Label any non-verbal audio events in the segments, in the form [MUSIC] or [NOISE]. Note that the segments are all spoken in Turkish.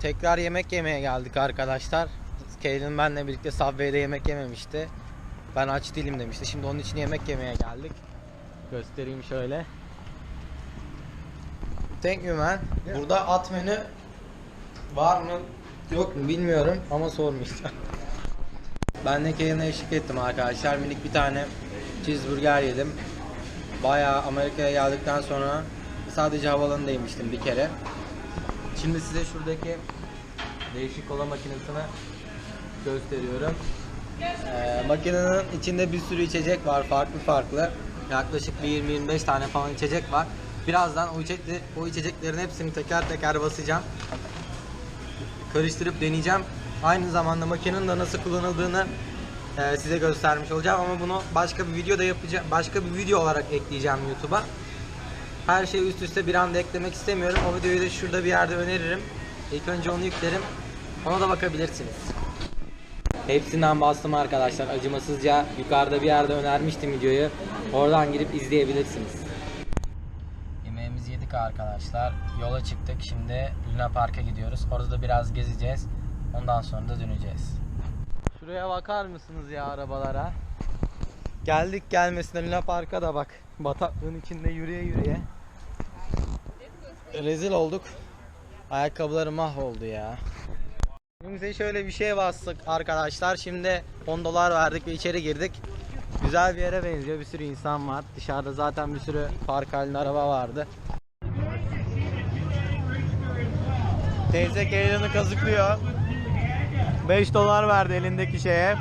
tekrar yemek yemeye geldik arkadaşlar. Kaylin benle birlikte Subway'de yemek yememişti. Ben aç değilim demişti. Şimdi onun için yemek yemeye geldik. Göstereyim şöyle. Thank you man. Burada at menü var mı yok mu bilmiyorum ama sormayacağım. Ben de Kaylin'e eşlik ettim arkadaşlar. Minik bir tane cheeseburger yedim. Bayağı Amerika'ya geldikten sonra sadece havalanında yemiştim bir kere. Şimdi size şuradaki değişik kola makinesini gösteriyorum. Ee, makinenin içinde bir sürü içecek var farklı farklı. Yaklaşık bir 20-25 tane falan içecek var. Birazdan o, içecekli, o içeceklerin hepsini teker teker basacağım. Karıştırıp deneyeceğim. Aynı zamanda makinenin de nasıl kullanıldığını e, size göstermiş olacağım ama bunu başka bir videoda yapacağım. Başka bir video olarak ekleyeceğim YouTube'a. Her şeyi üst üste bir anda eklemek istemiyorum. O videoyu da şurada bir yerde öneririm. İlk önce onu yüklerim. Ona da bakabilirsiniz. Hepsinden bastım arkadaşlar. Acımasızca yukarıda bir yerde önermiştim videoyu. Oradan girip izleyebilirsiniz. Yemeğimizi yedik arkadaşlar. Yola çıktık. Şimdi Luna Park'a gidiyoruz. Orada da biraz gezeceğiz. Ondan sonra da döneceğiz. Şuraya bakar mısınız ya arabalara? Geldik gelmesine Luna Park'a da bak. Bataklığın içinde yürüye yürüye. Rezil olduk. Ayakkabıları mahvoldu ya. Önümüze şöyle bir şey bastık arkadaşlar. Şimdi 10 dolar verdik ve içeri girdik. Güzel bir yere benziyor. Bir sürü insan var. Dışarıda zaten bir sürü park halinde araba vardı. Teyze Keylan'ı kazıklıyor. 5 dolar verdi elindeki şeye.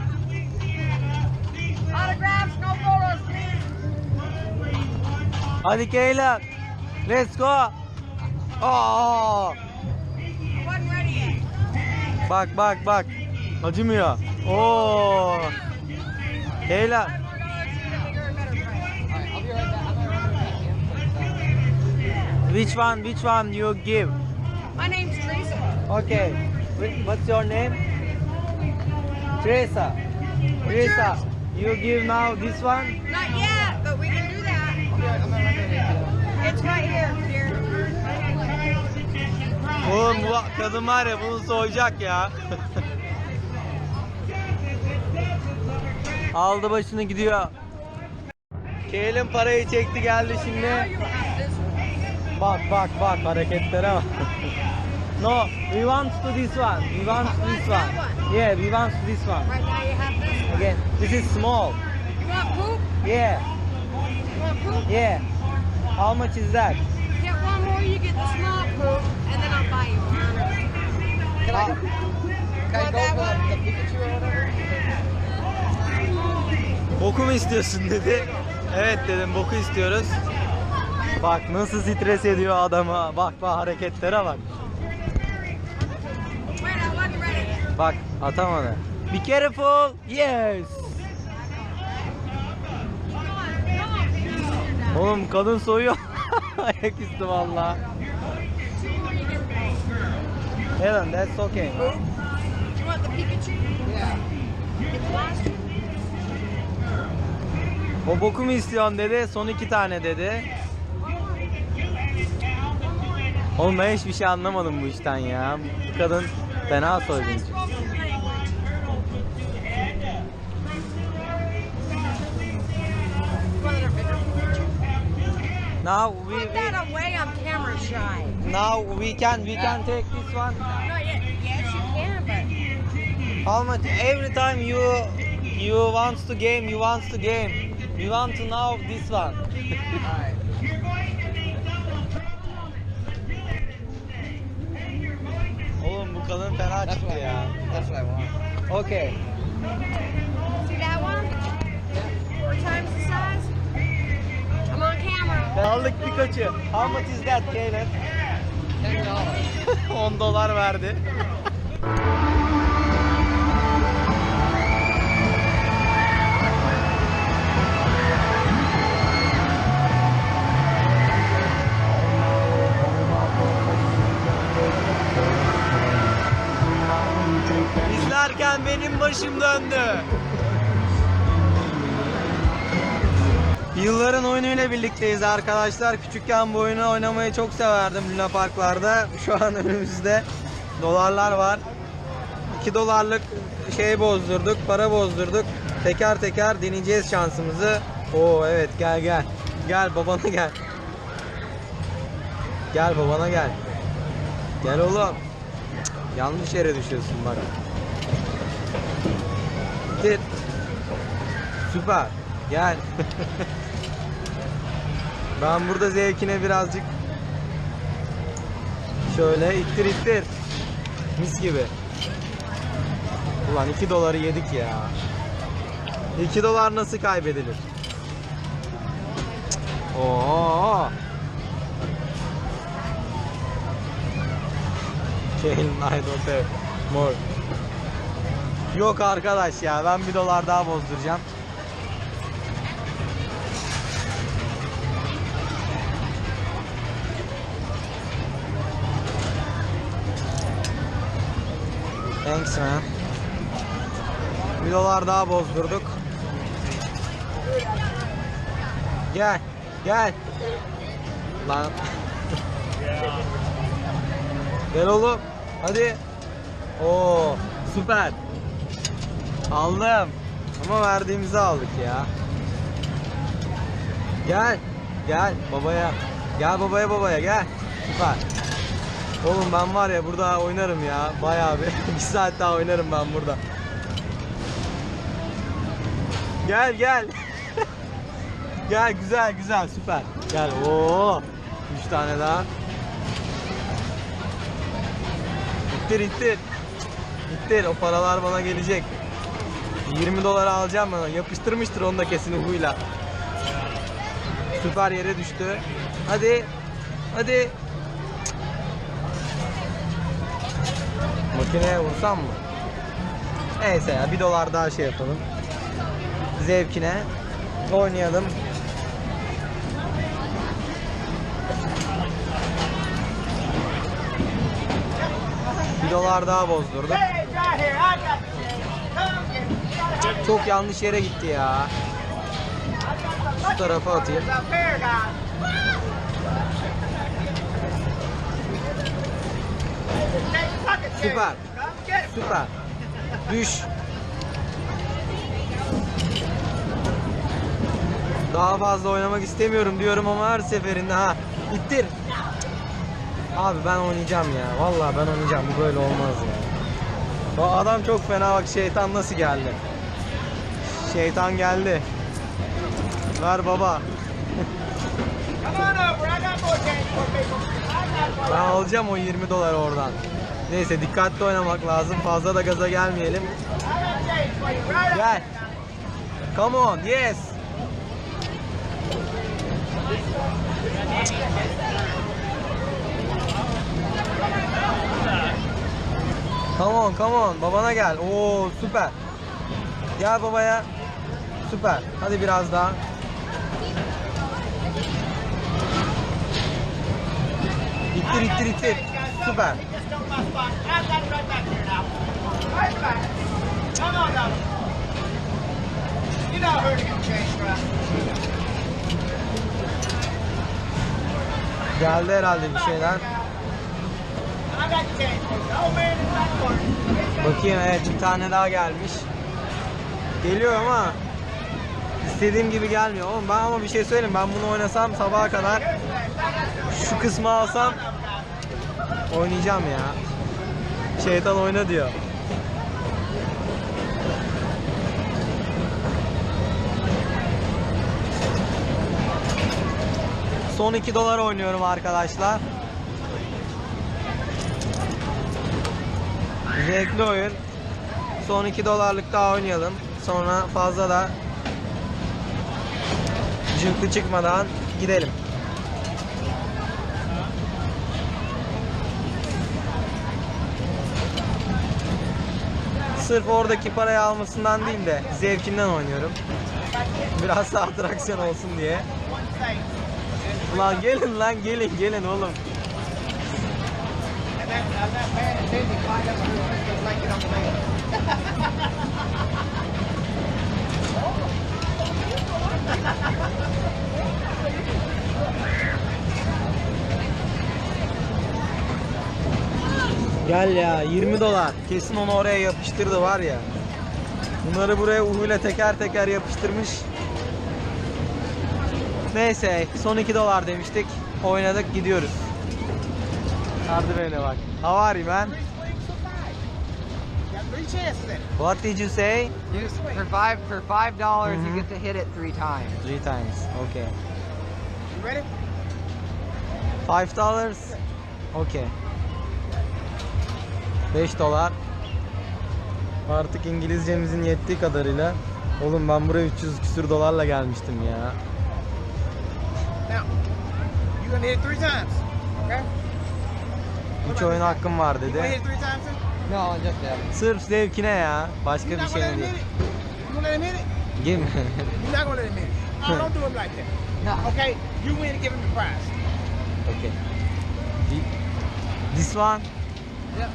Hadi Keylan. Let's go. Yet. Bak bak bak. Acımıyor. Oo! Keylan. Five more dollars, you get a bigger and better price. Which one? Which one you give? My name's Teresa. Okay. Wh- What's your name? Teresa. Teresa. You give now this one? Not yet, but we can do that. It's right here, dear. Oğlum bu kadın var ya bunu soyacak ya. [LAUGHS] Aldı başını gidiyor. Keylin parayı çekti geldi şimdi. Bak bak bak hareketlere bak. [LAUGHS] no, we want to this one. We want to this one. Yeah, we want to this one. Right now you have this one. Again, this is small. You want poop? Yeah, You want poop? yeah. How much is that? Get one more, you get the small poop, and then I'll buy you one. Can I- Can I go for the Pikachu Boku mu istiyorsun dedi. Evet dedim boku istiyoruz. Bak nasıl stres ediyor adamı. Bak bak hareketlere bak. Wait, I wasn't ready. Bak atamadı. Be careful. Yes. Oğlum kadın soyuyor. [LAUGHS] Ayaküstü valla. Helen that's okay. You want the Pikachu? Yeah. Get the last one. O boku mu istiyorsun dedi. Son iki tane dedi. Oğlum ben hiçbir şey anlamadım bu işten ya. Bu kadın fena soyguncu. Now we, Put that away, I'm camera shy. now we can we can take this one. Not yet. Yes, you can, but How much? Every time you you want to game, you want to game. You want to know this one. [LAUGHS] Oğlum bu kadın fena çıktı ya. That's what I want. Okay. see that one? Four times Aldık Pikachu. How much is that dollars. [LAUGHS] 10 dolar verdi. İzlerken benim başım döndü. Yılların oyunuyla birlikteyiz arkadaşlar. Küçükken bu oyunu oynamayı çok severdim Luna Parklarda. [LAUGHS] Şu an önümüzde dolarlar var. 2 dolarlık şey bozdurduk, para bozdurduk. Teker teker deneyeceğiz şansımızı. Oo evet gel gel. Gel babana gel. Gel babana gel. Gel oğlum. Yanlış yere düşüyorsun bak. Git. Süper. Gel. [LAUGHS] ben burada zevkine birazcık şöyle ittir ittir. Mis gibi. Ulan 2 doları yedik ya. 2 dolar nasıl kaybedilir? Oo. Şey, I don't have more. Yok arkadaş ya ben bir dolar daha bozduracağım. Thanks man. Bir dolar daha bozdurduk. Gel, gel. Lan. [LAUGHS] gel oğlum. Hadi. Oo, süper. Aldım. Ama verdiğimizi aldık ya. Gel. Gel babaya. Gel babaya babaya gel. Süper. Oğlum ben var ya burada oynarım ya. Bayağı bir. [LAUGHS] bir saat daha oynarım ben burada. Gel gel. [LAUGHS] gel güzel güzel süper. Gel. Oo. Üç tane daha. İttir ittir. İttir o paralar bana gelecek. 20 dolara alacağım onu. Yapıştırmıştır onu da kesin huyla. Süper yere düştü. Hadi. Hadi. Makineye vursam mı? Neyse ya bir dolar daha şey yapalım. Zevkine oynayalım. Bir dolar daha bozdurduk. Çok yanlış yere gitti ya. Şu tarafa atayım. Süper. Süper. Düş. Daha fazla oynamak istemiyorum diyorum ama her seferinde ha ittir. Abi ben oynayacağım ya. Vallahi ben oynayacağım. Bu böyle olmaz ya. O adam çok fena bak şeytan nasıl geldi. Şeytan geldi. Ver baba. Ben alacağım o 20 dolar oradan. Neyse dikkatli oynamak lazım. Fazla da gaza gelmeyelim. Gel. Come on. Yes. Come on, come on. Babana gel. Oo, süper. Gel babaya. Süper. Hadi biraz daha. İttir, ittir, ittir. Süper. Geldi herhalde bir şeyler. Bakayım evet bir tane daha gelmiş. Geliyor ama istediğim gibi gelmiyor. Oğlum ben ama bir şey söyleyeyim ben bunu oynasam sabaha kadar şu kısmı alsam oynayacağım ya. Şeytan oyna diyor. Son 2 dolar oynuyorum arkadaşlar. Zevkli oyun. Son 2 dolarlık daha oynayalım. Sonra fazla da cınkı çıkmadan gidelim. Sırf oradaki parayı almasından değil de zevkinden oynuyorum. Biraz da atraksiyon olsun diye. Lan gelin lan gelin gelin oğlum. Gel ya 20 dolar. Kesin onu oraya yapıştırdı var ya. Bunları buraya uhuyla teker teker yapıştırmış. Neyse son 2 dolar demiştik. Oynadık gidiyoruz. Merdivene bak. How are you man? What did you say? You, for five for five dollars, Mhm. you get to hit it three times. Three times. Okay. You ready? Five dollars. Okay. 5 dolar. Artık İngilizcemizin yettiği kadarıyla. Oğlum ben buraya 300 küsür dolarla gelmiştim ya. Now, you're gonna hit it three times. Okay? 3 oyun hakkım var You gonna hit dedi. No, just that. Sırf zevkine ya. Başka bir şey değil. it? Game. You're not gonna let him hit it. [LAUGHS] Oh, don't do him like that. No. Okay? You win and give him the prize. okay. This one. Yep.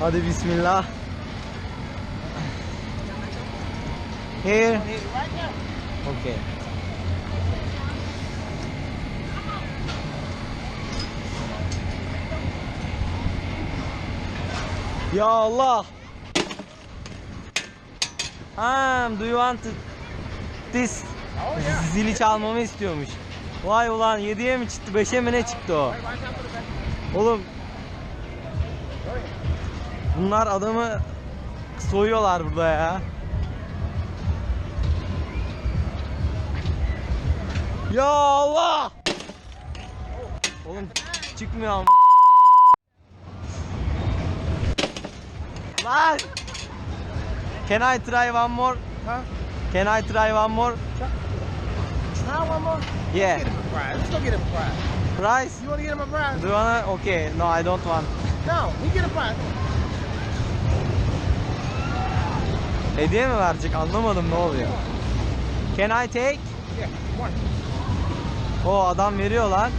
Hadi bismillah. Here. Okay. Ya Allah. Ha, do you want this? Oh, yeah. Zili çalmamı istiyormuş. Vay ulan 7'ye mi çıktı 5'e mi ne çıktı o? Oğlum. Bunlar adamı soyuyorlar burada ya. Ya Allah! Oğlum çıkmıyor ama. Lan! Can I try one more? Huh? Can I try one more? Try one more. Yeah. Get him a prize. Let's go get him a prize. Price? You wanna get him a prize? Do you wanna? Okay. No, I don't want. No, he get a prize. Hediye mi verecek? Anlamadım ne oluyor. Can I take? O adam veriyor lan.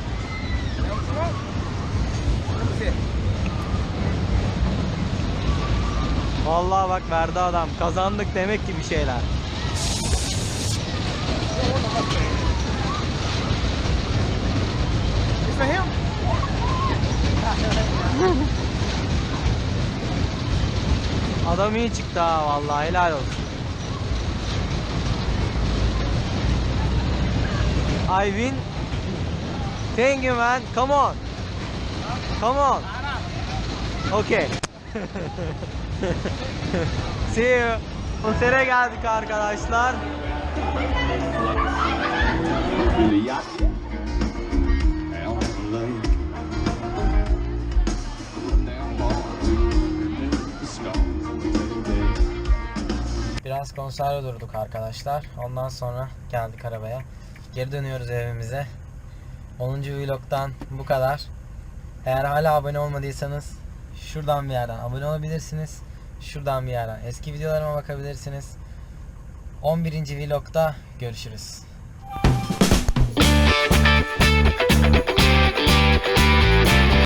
Vallahi bak verdi adam. Kazandık demek ki bir şeyler. It's for him. Adam iyi çıktı ha vallahi helal olsun. I win. Thank you man. Come on. Come on. Okay. [LAUGHS] See you. Konsere geldik arkadaşlar. biraz konserde durduk arkadaşlar. Ondan sonra geldik arabaya. Geri dönüyoruz evimize. 10. vlog'dan bu kadar. Eğer hala abone olmadıysanız şuradan bir yerden abone olabilirsiniz. Şuradan bir yerden eski videolarıma bakabilirsiniz. 11. vlog'da görüşürüz.